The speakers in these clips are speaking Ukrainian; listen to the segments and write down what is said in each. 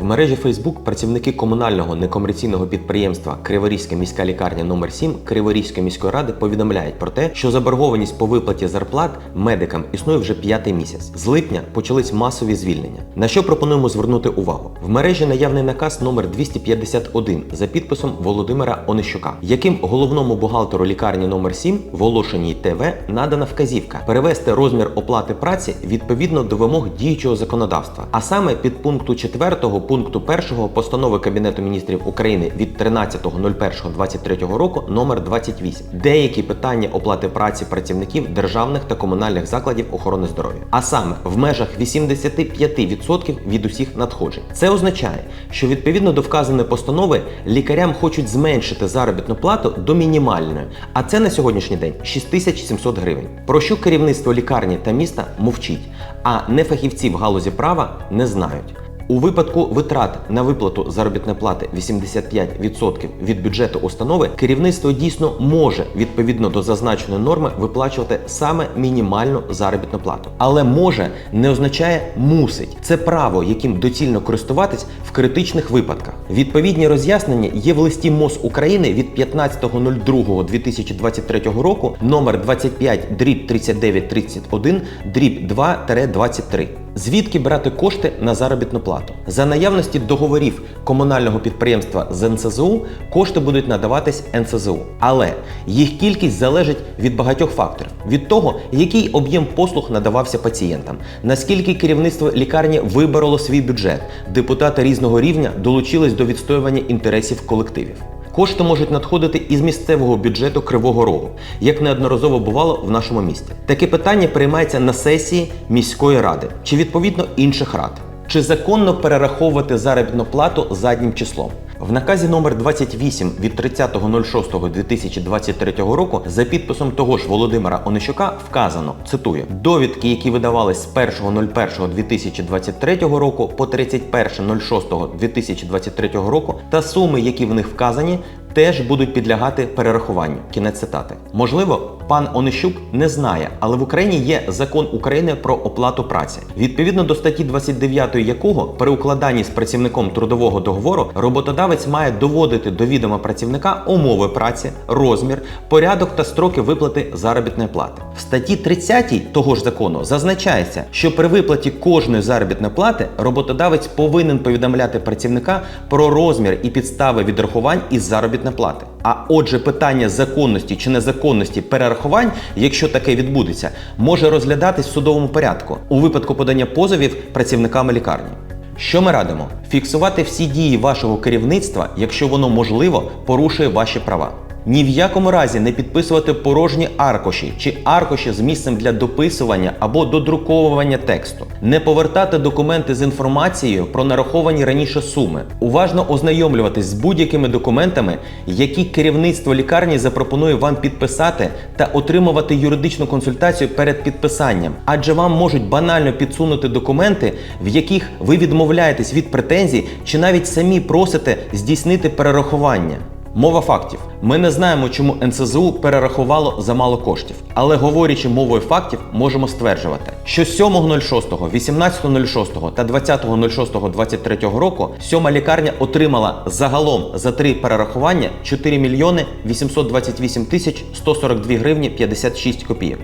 В мережі Фейсбук працівники комунального некомерційного підприємства Криворізька міська лікарня номер 7 Криворізької міської ради повідомляють про те, що заборгованість по виплаті зарплат медикам існує вже п'ятий місяць. З липня почались масові звільнення. На що пропонуємо звернути увагу? В мережі наявний наказ номер 251 за підписом Володимира Онищука, яким головному бухгалтеру лікарні номер 7 Волошиній ТВ надана вказівка перевести розмір оплати праці відповідно до вимог діючого законодавства, а саме під пункту 4 пункту 1 постанови Кабінету міністрів України від 13.01.23 року номер 28 деякі питання оплати праці працівників державних та комунальних закладів охорони здоров'я, а саме в межах 85% від усіх надходжень. Це означає, що відповідно до вказаної постанови лікарям хочуть зменшити заробітну плату до мінімальної, а це на сьогоднішній день 6700 гривень. Про що керівництво лікарні та міста мовчить, а нефахівці в галузі права не знають. У випадку витрат на виплату заробітної плати 85% від бюджету установи керівництво дійсно може відповідно до зазначеної норми виплачувати саме мінімальну заробітну плату. Але може не означає мусить. Це право, яким доцільно користуватись в критичних випадках. Відповідні роз'яснення є в листі МОЗ України від 15.02.2023 року номер 25 дріб 3931 дріб 2-23. Звідки брати кошти на заробітну плату? За наявності договорів комунального підприємства з НСЗУ кошти будуть надаватись НСЗУ. Але їх кількість залежить від багатьох факторів: від того, який об'єм послуг надавався пацієнтам, наскільки керівництво лікарні вибороло свій бюджет, депутати різного рівня долучились до відстоювання інтересів колективів. Кошти можуть надходити із місцевого бюджету Кривого Рогу, як неодноразово бувало в нашому місті. Таке питання приймається на сесії міської ради чи відповідно інших рад. Чи законно перераховувати заробітну плату заднім числом? В наказі номер 28 від 30.06.2023 року за підписом того ж Володимира Онищука вказано, цитую, довідки, які видавались з 1.01.2023 року по 31.06.2023 року, та суми, які в них вказані, теж будуть підлягати перерахуванню. Кінець цитати. Можливо, пан Онищук не знає, але в Україні є закон України про оплату праці, відповідно до статті 29 якого при укладанні з працівником трудового договору роботодавець має доводити до відома працівника умови праці, розмір, порядок та строки виплати заробітної плати. В статті 30 того ж закону зазначається, що при виплаті кожної заробітної плати роботодавець повинен повідомляти працівника про розмір і підстави відрахувань із заробітної плати. А отже, питання законності чи незаконності перерахувань, якщо таке відбудеться, може розглядатись в судовому порядку у випадку подання позовів працівниками лікарні. Що ми радимо? Фіксувати всі дії вашого керівництва, якщо воно можливо порушує ваші права. Ні в якому разі не підписувати порожні аркуші чи аркуші з місцем для дописування або додруковування тексту, не повертати документи з інформацією про нараховані раніше суми, уважно ознайомлюватись з будь-якими документами, які керівництво лікарні запропонує вам підписати та отримувати юридичну консультацію перед підписанням, адже вам можуть банально підсунути документи, в яких ви відмовляєтесь від претензій чи навіть самі просите здійснити перерахування. Мова фактів. Ми не знаємо, чому НСЗУ перерахувало замало коштів, але говорячи мовою фактів, можемо стверджувати, що 7.06, 18.06 та 20.06.23 року сьома лікарня отримала загалом за три перерахування 4 мільйони 828 тисяч 142 гривні 56 копійок.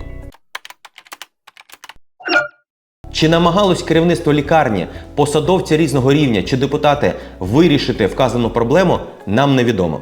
Чи намагалось керівництво лікарні, посадовці різного рівня чи депутати вирішити вказану проблему, нам невідомо.